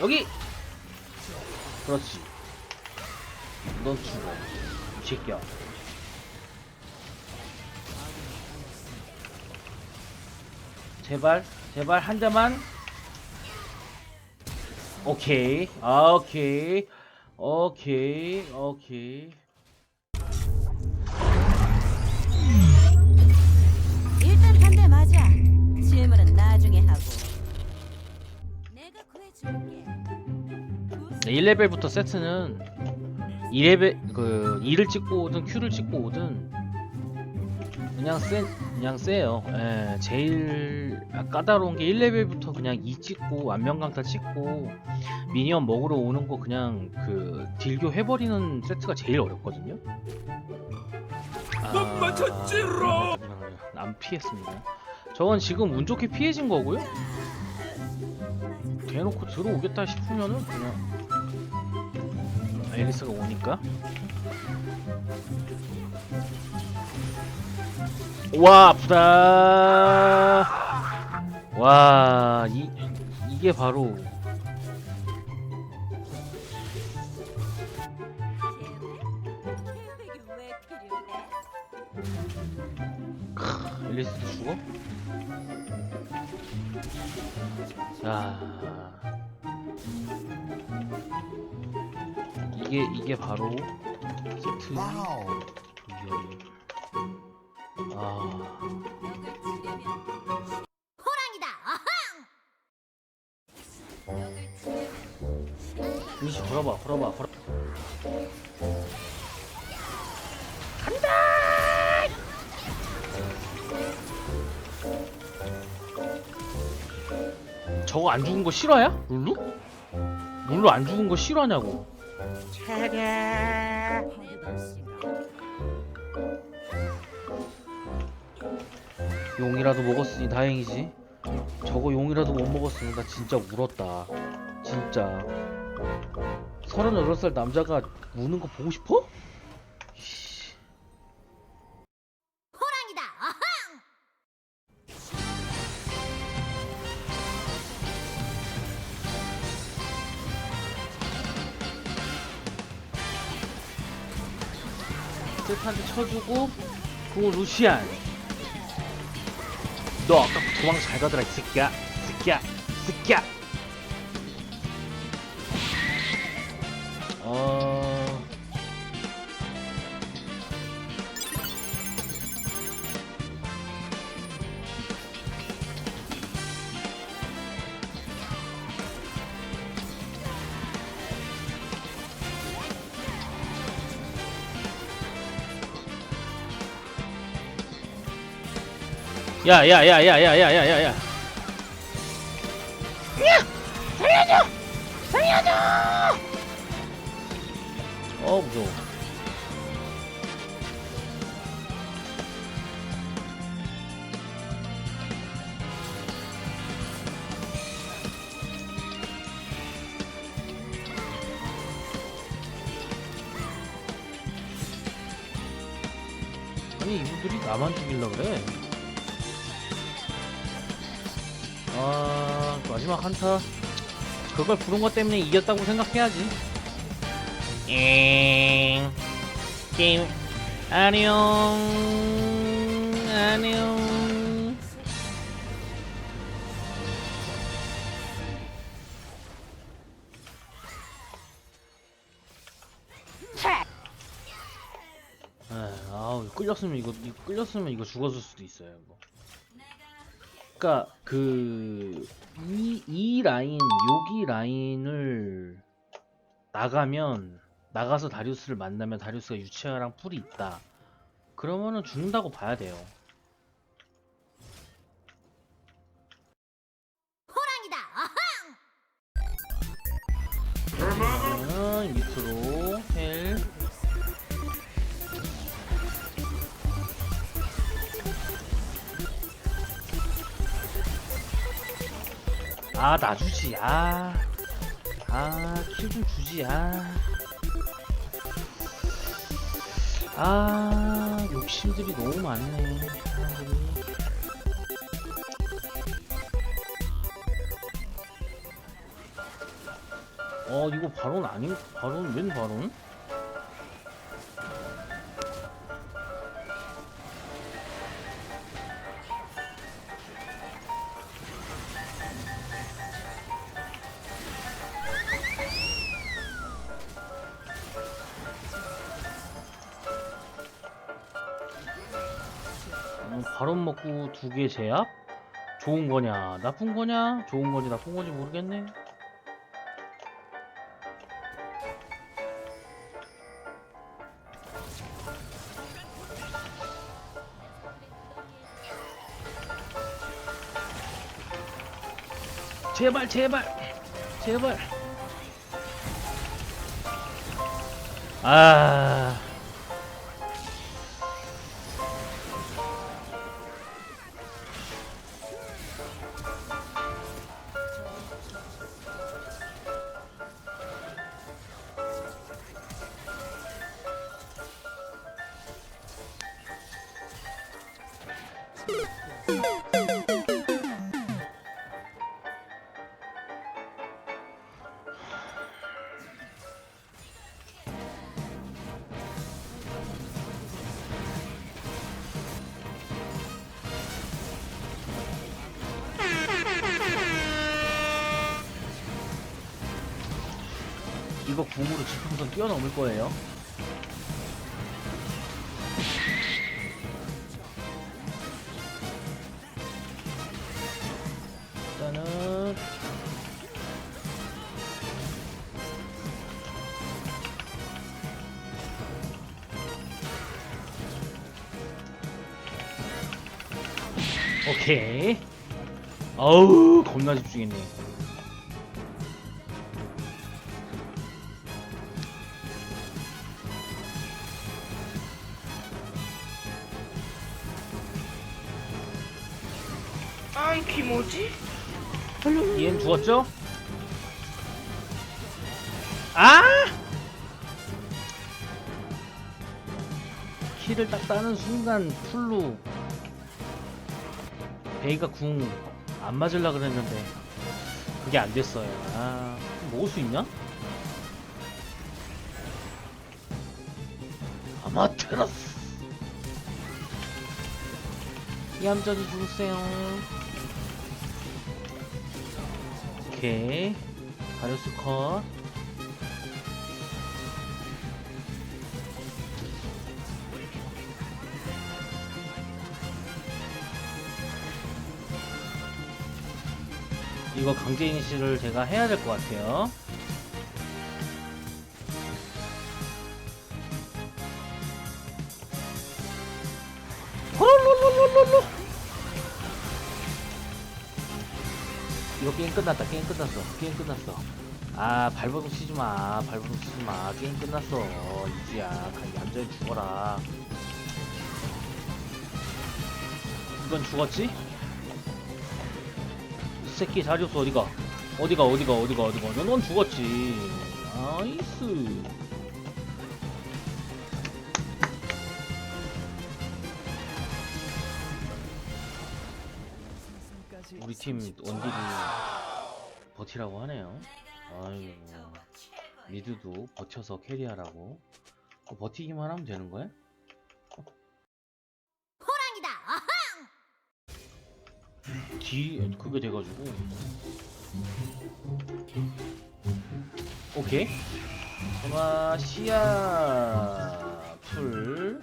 여기! 그렇지. 넌 죽어 이 새끼야. 제발 제발 한 대만. 오케이 아, 오케이. 오케이 오케이 1레벨부터 세트는 2레벨 그 2를 찍고 오든 Q를 찍고 오든 그냥 세 그냥 세요. 예, 제일 까다로운 게 1레벨부터 그냥 2 찍고 안면강타 찍고 미니언 먹으러 오는 거 그냥 그 딜교 해버리는 세트가 제일 어렵거든요. 못 맞췄지로. 안 피했습니다. 저건 지금 운 좋게 피해진 거고요. 대놓고 들어오겠다 싶으면은 그냥 앨리스가 오니까 와 아프다 와 이, 이게 바로? 크, 앨리스도 죽어? 자 이게 이게 바로 세트 이게 아. 루시 걸어봐 걸어봐 걸어. 간다! 저거 안 죽은 거 실화야? 룰루? 룰루 안 죽은 거 실화냐고 용이라도 먹었으니 다행이지. 저거 용이라도 못 먹었으면 나 진짜 울었다. 진짜. 38살 남자가 우는 거 보고 싶어? 세트한테 쳐주고 그거 루시안. 너 아까 도망 잘 가더라 이 새끼야. 이 새끼야. 이 새끼야 야야야야야야야야야. 살려줘! 살려줘! 어 무서워. 아니 이분들이 나만 죽일라 그래 아 마지막 한타. 그걸 부른 것 때문에 이겼다고 생각해야지. 엥. 게임. 안녕. 안녕. 아, 아우 끌렸으면 이거 이거 끌렸으면 이거 죽었을 수도 있어요 이거. 그러니까 그이이 라인 여기 라인을 나가면 나가서 다리우스를 만나면 다리우스가 유치아랑 풀이 있다. 그러면은 죽는다고 봐야 돼요. 아, 나 주지, 아. 아, 킬 좀 주지, 아. 아, 욕심들이 너무 많네. 사람들이. 어 이거 바론 아닌 바론 웬 바론? 어, 바론 먹고 두 개 제압? 좋은 거냐? 나쁜 거냐? 좋은 건지 나쁜 건지 모르겠네. 제발 제발 제발. 아 이거 궁으로 지평선 뛰어넘을 거예요 오케이 어우 겁나 집중했네 아이 귀 뭐지? 얘는 죽었죠? 아! 키를 딱 따는 순간 풀로 베이가 궁 안 맞으려 그랬는데 그게 안 됐어요. 아, 먹을 수 있냐? 아마테라스. 얌전히 죽으세요. 오케이 가려스 컷 이거 강제 인시를 제가 해야 될 것 같아요. 이거 게임 끝났다 게임 끝났어 게임 끝났어. 아 발버둥 치지마 발버둥 치지마. 게임 끝났어 이지야. 얌전히 죽어라. 이건 죽었지? 이 새끼 없어 어디가 어디가 어디가 어디가 어디가 넌, 넌 죽었지 나이스 우리 팀 원딜이 버티라고 하네요. 아이고 미드도 버텨서 캐리하라고. 그거 버티기만 하면 되는 거야? 뒤 그게 돼가지고. 오케이. 전화 시야 풀.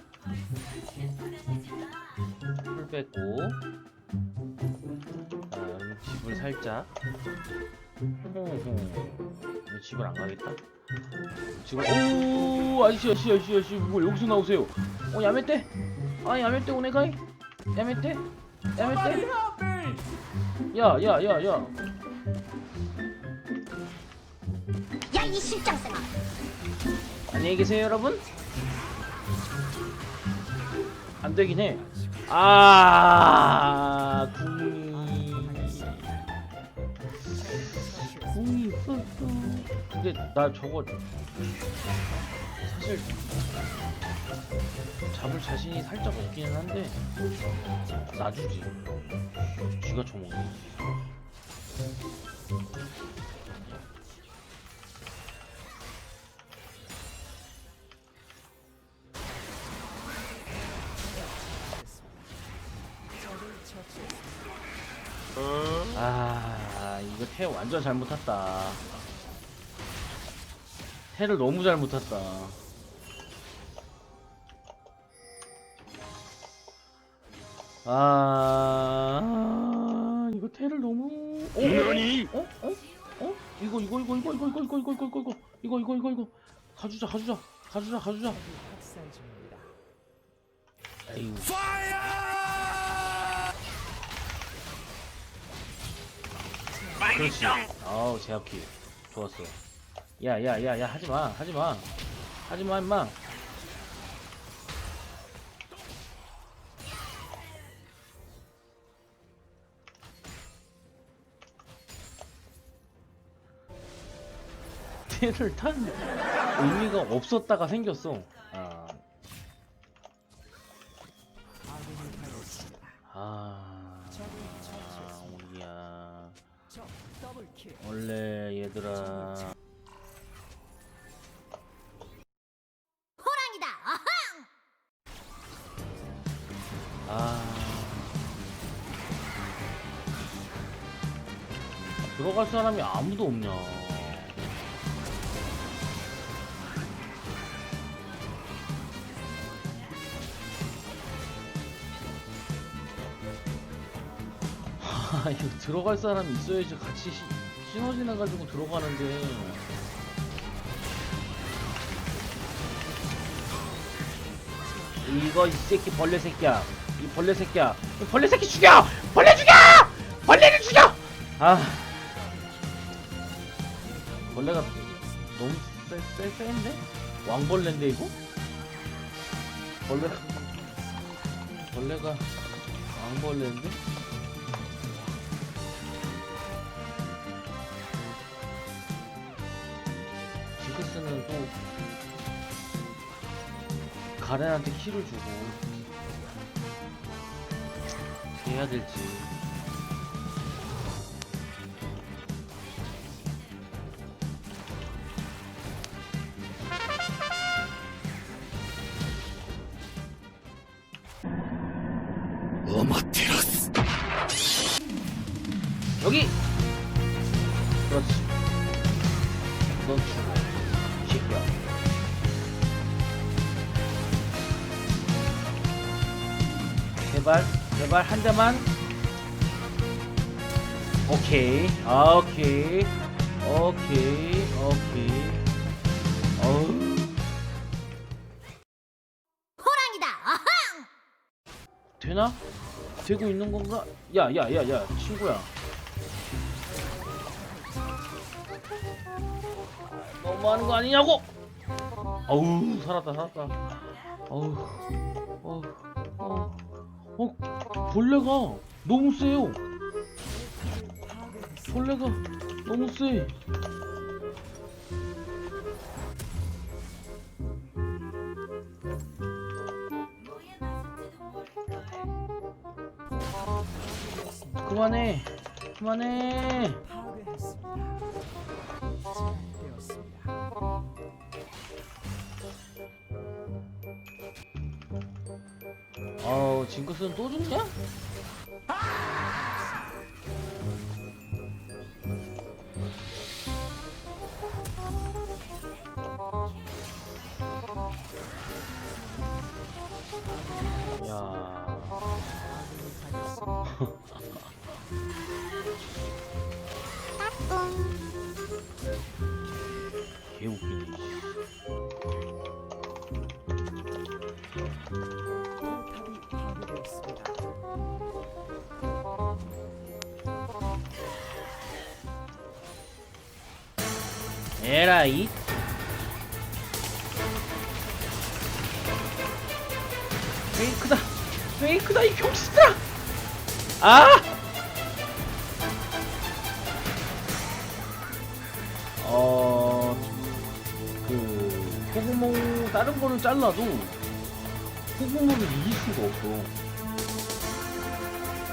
풀 뺐고. 다음 집을 살짝. 호호. 왜 집을 안 가겠다. 지금 오 아저씨 아저씨 아저씨 아저씨 뭐 여기서 나오세요. 어 야매떼. 아 야매떼 오네가이. 야매떼. 야매떼. 야, 야, 야, 야. 야, 이 실장생아. 안녕히 계세요, 여러분. 안 되긴 해. 아, 궁이. 궁이 있었어. 근데 나 저거 사실 잡을 자신이 살짝 없기는 한데 놔주지. 쥐가 처먹어 아 이거 태 완전 잘못 탔다. 태를 너무 잘못 탔다. 아 이거 태를 너무 어? 너니? 어? 어? 어? 이거 이거 이거 이거 이거 이거 이거 이거 이거 이거 이거 이거 이거 이거 가주자 가주자 가주자 가주자. 에이구 그렇지 아우 제압키 좋았어 야야야야 하지마 하지마 하지마 임마 태를 탄 의미가 없었다가 생겼어 아. 아, 처치했습니다. 우리야. 원래 얘들아 호랑이다. 어흥! 아 들어갈 사람이 아무도 없냐 아 이거 들어갈 사람이 있어야지 같이 시, 시너지 나가지고 들어가는데. 이거 이 새끼 벌레 새끼야. 이 벌레 새끼야. 이 벌레 새끼 죽여! 벌레 죽여! 벌레를 죽여! 아. 벌레가 너무 쎄, 쎄, 쎄인데? 왕벌레인데 이거? 벌레가 벌레가 왕벌레인데? 징크스는 또 가렌한테 키를 주고 해야 될지 제발 한 대만 오케이 아, 오케이 오케이 오케이 어우 호랑이다. 어흥! 되나? 되고 있는 건가? 야, 야, 야, 야, 친구야. 너무하는 거 아니냐고? 어우, 살았다, 살았다. 어우, 어, 벌레가 너무 세요. 벌레가 너무 세. 그만해, 그만해. 무슨 또 죽냐? 에라이. 페이크다, 페이크다 이 병신들아! 아! 어, 그 소구멍 다른 거는 잘라도 소구멍을 이길 수가 없어.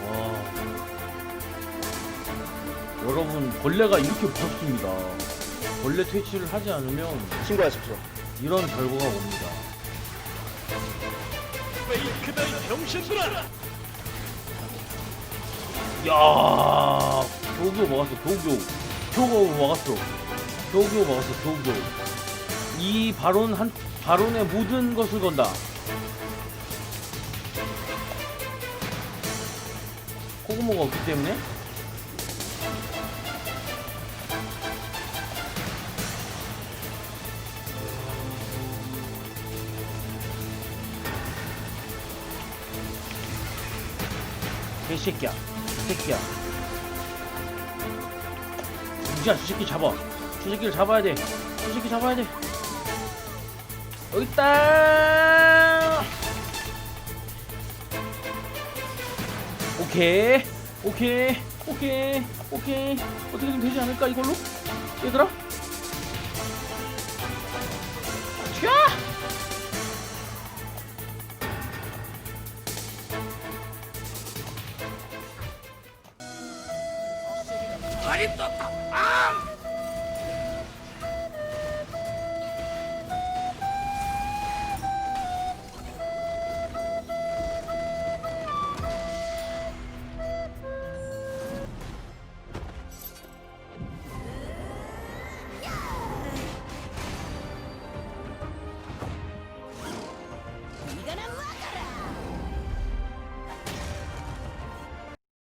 와. 여러분 벌레가 이렇게 무섭습니다. 벌레 퇴치를 하지 않으면 신고하십시오. 이런 결과가 옵니다. 이 병신들아 야 도교 먹었어 도교 도교 먹었어. 도교 먹었어 도교 이 바론 한 바론의 모든 것을 건다. 코그모가 없기 때문에 개새끼야 새끼야. 이제 저 새끼 잡아. 저 새끼를 잡아야 돼저 새끼 잡아야 돼. 여기 있다! 오케이 오케이 오케이 오케이. 어떻게든 되지 않을까 이걸로? 얘들아 பழித்தொத்த ஆம்